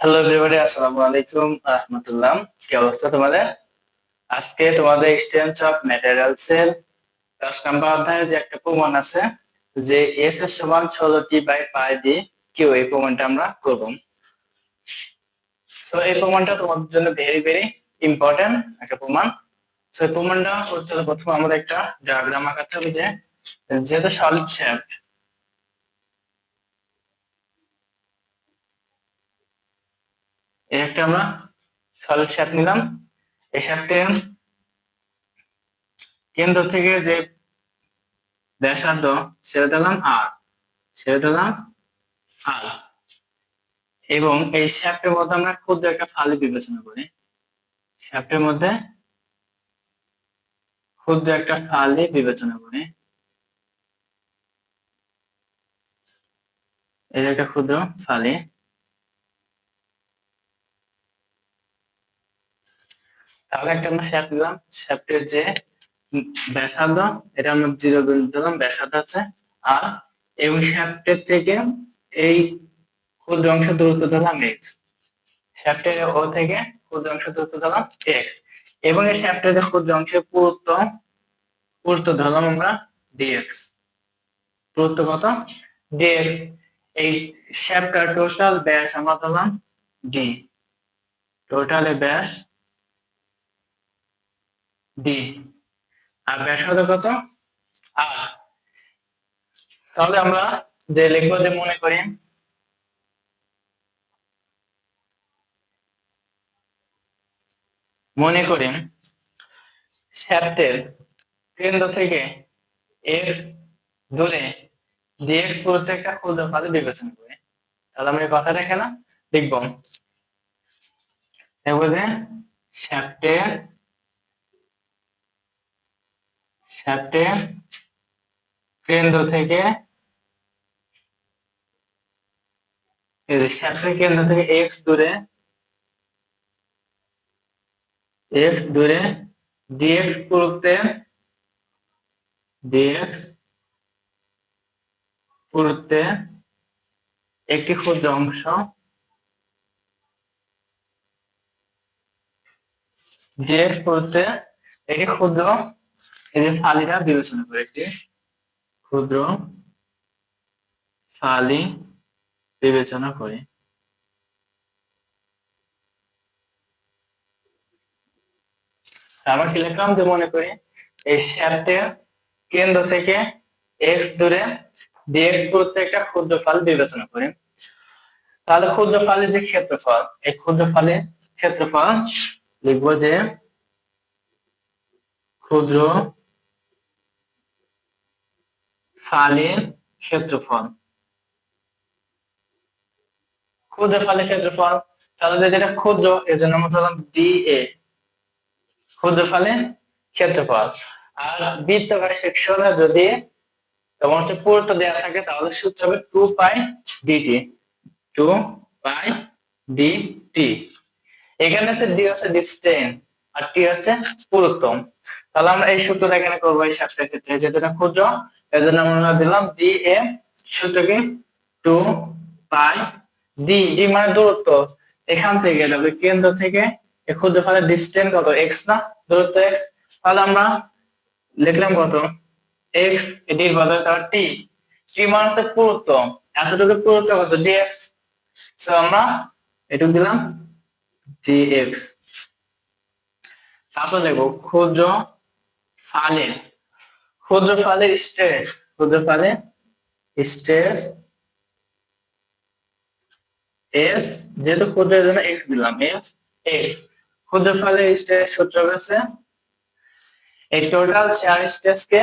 Hello everybody আসসালামু আলাইকুম রাহমাতুল্লাহ কি অবস্থা তোমাদের? আজকে তোমাদের স্ট্রেংথ অফ ম্যাটেরিয়ালস এর দশ নম্বর অধ্যায়ে যে একটা প্রমাণ আছে, যে এস এর সমান ষোলো T by pi D cube এই প্রমাণটা আমরা করব। সো এই প্রমাণটা তোমাদের জন্য ভেরি ভেরি ইম্পর্টেন্ট একটা প্রমাণ। সো এই প্রমাণটা করতে হলে প্রথমে আমাদের একটা ডায়াগ্রাম আঁকাতে হবে যে, যেহেতু সলিড শেপ এই একটা আমরা সলিড শ্যাপ নিলাম। এই শ্যাপটির কেন্দ্র থেকে যে ব্যাসার্ধ, সেটা দিলাম আর সেটা দিলাম আর এবং এই শ্যাপটের মধ্যে আমরা ক্ষুদ্র একটা ফালি বিবেচনা করি। শ্যাপটের মধ্যে ক্ষুদ্র একটা ফালি বিবেচনা করি। এই একটা ক্ষুদ্র ফালি। তাহলে একটা আমরা শ্যাপ নিলাম শ্যাপটের যে ব্যাসার্ধ, এটা আমরা জিরো বিন্দু দিলাম, ব্যাসার্ধ আছে। আর এবং শ্যাফটের থেকে এই ক্ষুদ্র অংশ দূরত্ব দিলাম এক্স শ্যাফটের ও থেকে ক্ষুদ্র অংশ দূরত্ব দিলাম এক্স এবং এই শ্যাফটের যে ক্ষুদ্র অংশের পুরুত্ব পুরুত্ব ধরলাম আমরা ডিএক্স পুরুত্ব কত? ডিএক্স এই শ্যাপটার টোটাল ব্যাস আমরা ধরলাম ডি টোটাল ব্যাস ডি আর ব্যাসার্ধ কত? আর তাহলে আমরা যে লিখব যে মনে করি মনে করি শ্যাফটের কেন্দ্র থেকে এক্স দূরে ডিএক্স প্রত্যেকটা ক্ষুদ্র পাতে বিবেচনা করি। তাহলে আমরা এই কথাটা এখানে লিখব। দেখব যে শ্যাফটের শ্যাফটের কেন্দ্র থেকে শ্যাফটের কেন্দ্র থেকে এক্স দূরে এক্স দূরে ডিএক্স পুরুত্বে ডিএক্স পুরুত্বে একটি ক্ষুদ্র অংশ ডিএক্স পুরুত্বে একটি ক্ষুদ্র এই যে ফালিটা বিবেচনা করে একটি ক্ষুদ্র ফালি বিবেচনা করি। আবার কি লিখলাম যে মনে করি এই শ্যাফটের কেন্দ্র থেকে এক্স দূরে ডিএক্স পুরুত্বে একটা ক্ষুদ্র ফাল বিবেচনা করি। তাহলে ক্ষুদ্র ফালের যে ক্ষেত্রফল, এই ক্ষুদ্র ফালের ক্ষেত্রফল লিখব যে ক্ষুদ্র ফালের ক্ষেত্রফল। ক্ষুদ্র ফালের ক্ষেত্রফল, তাহলে যেটা ক্ষুদ্র, এর জন্য আমরা ধরলাম ডি এ ক্ষুদ্র ফালের ক্ষেত্রফল। আর বৃত্তাকার সেকশনে যদি তোমার হচ্ছে পুরোটা দেওয়া থাকে, তাহলে সূত্র হবে two pi DT two pi DT এখানে আছে ডি হচ্ছে ডিস্টেন্স আর টি হচ্ছে পুরুত্ব। তাহলে আমরা এই সূত্রটা এখানে করব এই সাতটার ক্ষেত্রে যেটা ক্ষুদ্র এই জন্য আমরা দিলাম ডি এ সূত্রকে টু পাই ডি ডি মানে দূরত্ব। এখান থেকে তাহলে কেন্দ্র থেকে ক্ষুদ্র ফালের ডিস্টেন্স কত? এক্স না? দূরত্ব এক্স তাহলে আমরা লিখলাম কত? এক্স এটির বদলে তার টি টি মানে হচ্ছে পুরুত্ব। এতটুকু পুরুত্ব কত? ডিএক্স সো আমরা এটুকু দিলাম ডিএক্স তারপর লিখব ক্ষুদ্র ফালের ক্ষুদ্র ফালের স্ট্রেস ক্ষুদ্র ফালের স্ট্রেস এস যেহেতু ক্ষুদ্র জন্য এক্স দিলাম এস এক্স ক্ষুদ্র ফালের স্ট্রেস সূত্র হচ্ছে এই টোটাল শেয়ার স্ট্রেস কে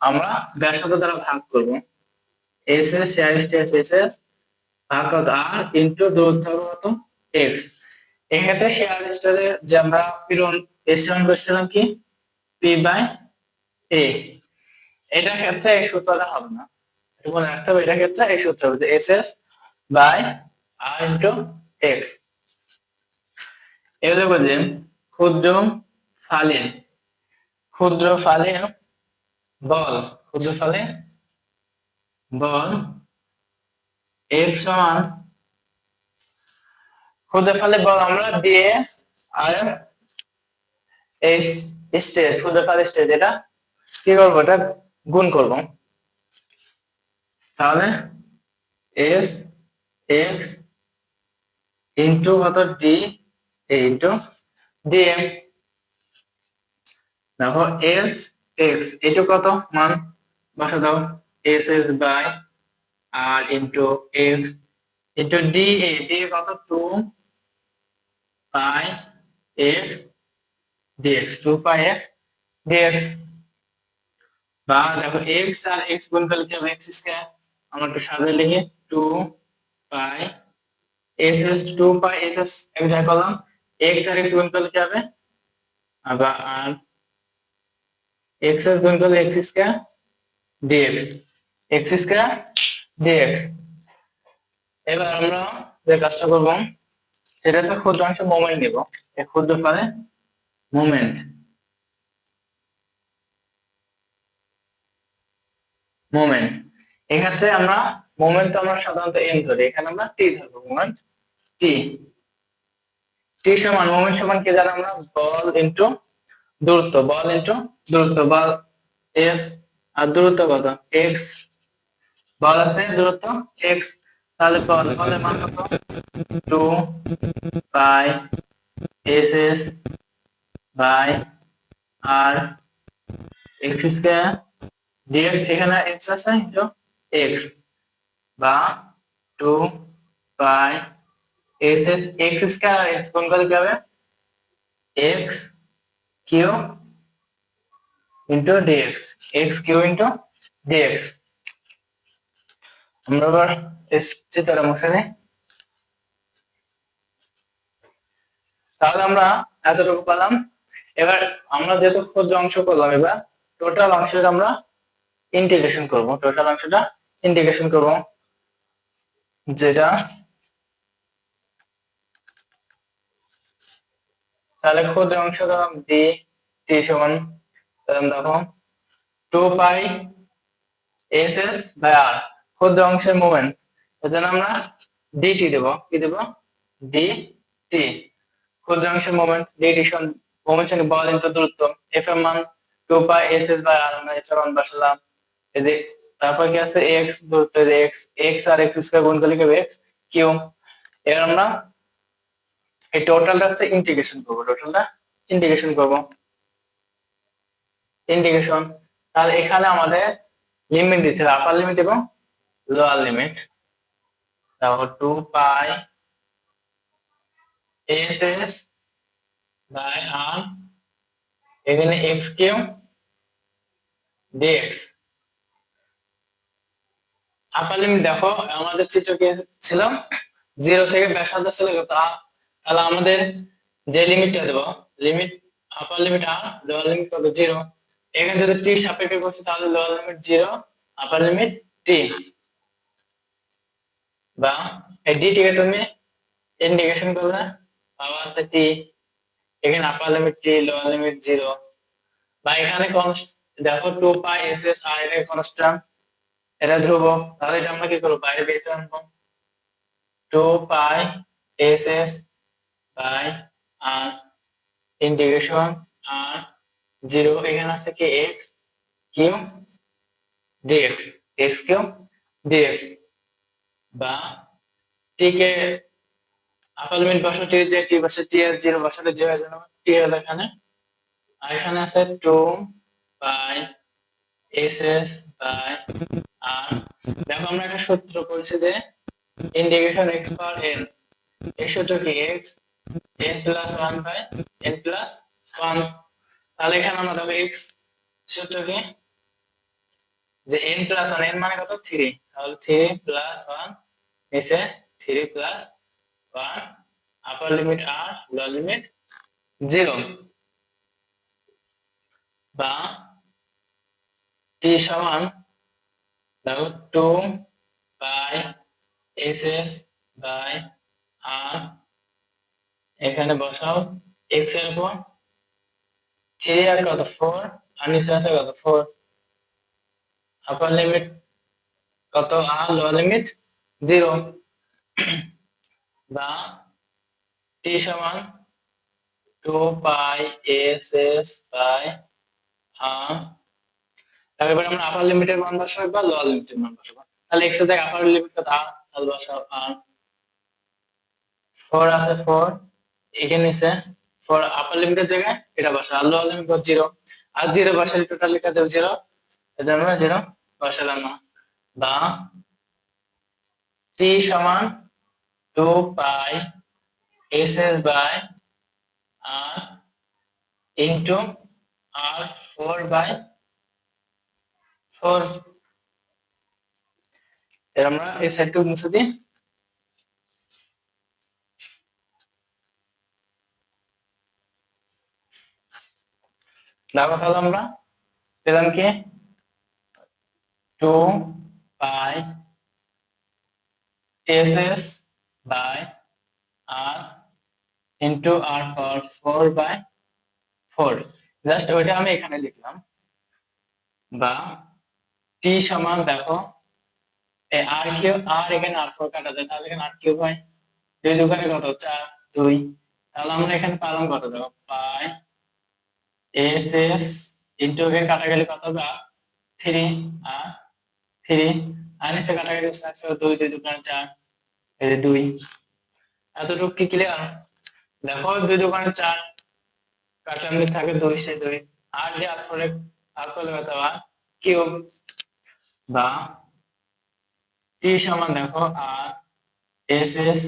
আমরা ব্যাসার্ধ দ্বারা ভাগ করব। S S shear stress S S ভাগ কত আর ইন্টু দূরত্ব হবে কত এক্স এক্ষেত্রে শেয়ার স্ট্রেসে যে আমরা ফিরন এস করছিলাম কি? পি বাই এ এটা ক্ষেত্রে এই সূত্রটা হবে না। মনে রাখতে হবে, এটা ক্ষেত্রে এই সূত্র হবে S S by R into X এগুলো বুঝলেন ক্ষুদ্র ফালের ক্ষুদ্র ফালের বল, ক্ষুদ্র ফালে বল এর সমান, ক্ষুদ্র ফালে বল আমরা দিয়ে আর এই স্টেজ, ক্ষুদ্র ফালে স্টেজ, এটা কি করব? এটা গুণ করব। তাহলে এস এক্স ইন্টু কত? ডি ইন্টু ডিএম দেখো এস এক্স এটা কত? মান বসা দাও S S by R into X into D A D কত two pi X DX two pi X DX বা দেখো এক্স আর এক্স গুণ করলে কি হবে এক্স স্কয়ার আমরা একটু সাজে লিখি two pi S S two pi S S এক জায়গায় করলাম এক্স আর এক্স গুণ করলে কি হবে আবার আর এক্স এস গুণ করলে X square DX X square DX এবার আমরা যে কাজটা করব, সেটা হচ্ছে ক্ষুদ্র অংশ মোমেন্ট নিব। এই ক্ষুদ্র ফলে মোমেন্ট মোমেন্ট এক্ষেত্রে আমরা মোমেন্ট তো আমরা সাধারণত এন ধরি। এখানে আমরা টি ধরবো। মোমেন্ট টি টি সমান মোমেন্ট সমান কি জানি আমরা? বল ইনটু দূরত্ব। বল ইনটু দূরত্ব। বল এস আর দূরত্ব কত? এক্স বল আছে দূরত্ব এক্স তাহলে বল, বলের মান কত? Two by S S by R X square DX এখানে এক্স আছে ইন্টু এক্স বা two by S S X square R X কোন করলে কি হবে? X cube into DX X cube into DX আমরা আবার এস মুছে তাহলে আমরা এতটুকু পেলাম। এবার আমরা যেহেতু ক্ষুদ্র অংশ করলাম, এবার টোটাল অংশের আমরা ইন্টিগ্রেশন করব। টোটাল অংশটা ইন্টিগ্রেশন করব। যেটা তাহলে ক্ষুদ্র অংশ ডি টি সমান দেখো। Two pi S S by R ক্ষুদ্র অংশের মোমেন্ট এজন্য আমরা ডিটি দেব। কি দেব? ডি টি ক্ষুদ্র অংশের মোমেন্ট ডিটি সমান মোমেন্ট সঙ্গে বল ইনটু দূরত্ব। এফ এর মান two pi S S by R আমরা এফ এর মান বসালাম। যে, তারপর কি আছে? এক্স দূরত্ব এক্স এক্স আর এক্স স্কয়ার গুণ করলে কি হবে? এক্স কিউ এবার আমরা এই টোটালটা হচ্ছে ইন্টিগ্রেশন করব। টোটালটা ইন্টিগ্রেশন করব। ইন্টিগ্রেশন তাহলে এখানে আমাদের লিমিট দিতে হবে। আপার লিমিট এবং লোয়ার লিমিট তারপর two pi S S by R এখানে X cube DX upper limit দেখো, আমাদের চিত্র কি ছিল জিরো থেকে ব্যাসার্ধ ছিল তাহলে আমাদের যে লিমিটটা দেবো লিমিট আপার লিমিট আর লোয়ার লিমিট কত? জিরো এখানে যদি টি সাপেক্ষে করছে, তাহলে lower limit zero upper limit T বা এই ডি টিকে তুমি ইন্ডিকেশন করলে, পাওয়া আছে টি এখানে upper limit T lower limit zero বা এখানে দেখো two pi S S R এটা কনস্ট্যান্ট এটা ধ্রুব, তাহলে এটা আমরা কি করব? বাইরে করে আনব। Two pi S S by R integration R zero, এখানে আছে কি? X cube DX, X cube DX বা টি কে আপার লিমিট টি যে টি বসে টি এর জিরো বসালে জিরো হয়ে যাবে, টি হলো এখানে। আর এখানে আছে two by S S by R দেখো আমরা একটা সূত্র পড়েছি যে ইন্টিগ্রেশন এক্স পাওয়ার এন এই সূত্র কি X N plus one by N plus one তাহলে এখানে আমরা দেখো এক্স সূত্র কি? যে এন প্লাস ওয়ান এন মানে কত? থ্রি তাহলে থ্রি প্লাস ওয়ান নিচে three plus one upper limit আর লোয়ার লিমিট জিরো বা টি সমান two by S S by R এখানে বসাও। এক্সের উপর। থ্রি আর কত? ফোর আর নিচে আছে কত? ফোর আপার লিমিট কত? আর লোয়ার লিমিট জিরো বা টি সমান two pi S S by R তারপরে আমরা আপার লিমিটের মান বসাবো বা লোয়ার লিমিটের মান বসাবো। তাহলে এক্সের জায়গায় আপার লিমিট কত আর তাহলে বসাবো, আর ফোর আছে ফোর এখানে আছে ফোর আপার লিমিটের জায়গায় এটা বসা আর লোয়ার লিমিট জিরো আর জিরো বসালে টোটাল লেখা যাবে জিরো এজন্য জিরো বসালাম না। বা টি সমান two pi S S by R into R four by four এর আমরা এই সাইডটুকু মুছে দিই দেখো তাহলে আমরা পেলাম কি two pi S S by R into R power four by four just ওইটা আমি এখানে লিখলাম বা টি সমান দেখো আর কিউ আর এখানে আর ফোর কাটা যায়, তাহলে এখানে আর কিউব হয়। দুই দোকানে কত? চার, দুই। তাহলে আমরা এখানে পালাম কত দেখো? পাই এস এস ইন্টু এখানে কাটা গেলে কত হবে? থ্রি আর থ্রি আর নিচে কাটা গেলে দুই দুই দোকানে চার, এই দুই। এতটুকু কি ক্লিয়ার দেখো, দুই দোকানে চার। কাটামনি থাকে দুই সে দুই। আর যে আর ফোরে ভাগ করলে কত কিউব। বা টি সমান দেখো R S S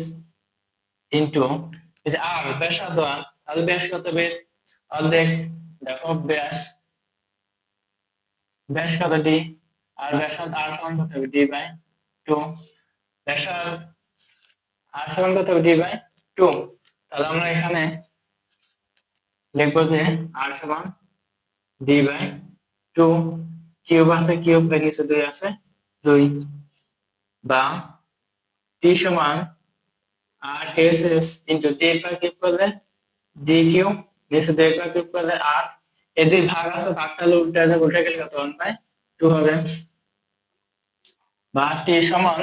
into R ব্যাসার্ধ ব্যাস কত বের? অর্ধেক, দেখো, ব্যাস। ব্যাস কত ডি আর ব্যাসার্ধ আর সমান কত হবে? ডি বাই টু ব্যাসার্ধ আর সমান কত হবে? ডি বাই টু তাহলে আমরা এখানে লিখব যে আর সমান ডি বাই টু কিউব আছে, কিউব এর নিচে দুই আছে, দুই, বা টি সমান R S S into D per cube করলে ডি কিউব, নিচে দুই পার কিউব করলে আর এর ভাগ আছে ভাগ তাহলে উল্টে আছে, উল্টে গেলে কত ওয়ান বাই টু হবে। বা টি সমান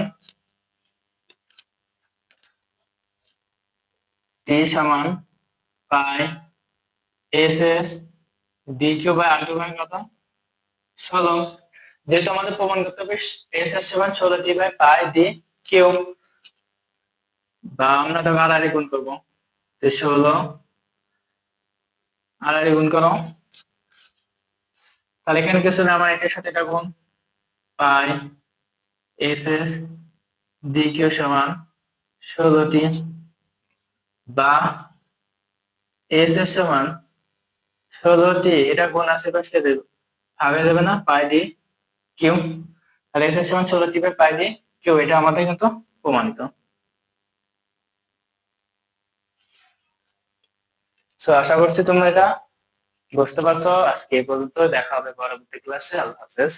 টি সমান pi S S D cube by R cube by কত? ষোলো যেহেতু আমাদের প্রমাণ করতে হবে এস এস সমান ষোলো T by pi D cube বা আমরা তো আড়াআড়ি গুণ করব। যে ষোলো। আড়াআড়ি গুণ করো। তাহলে এখানে কিছু না আমার এটার সাথে এটা গুণ। Pi S S D cube সমান ষোলোটি বা এস এর সমান ষোলোটি এটা কোন আশেপাশে দেবে। ভাগে দেবে না, পাই দিয়ে কিউ তাহলে কিউ, এটা আমাদের কিন্তু প্রমাণিত। সো আশা করছি তোমরা এটা বুঝতে পারছ। আজকে এই পর্যন্ত দেখা হবে পরবর্তী ক্লাসে আল্লাহ হাফেজ।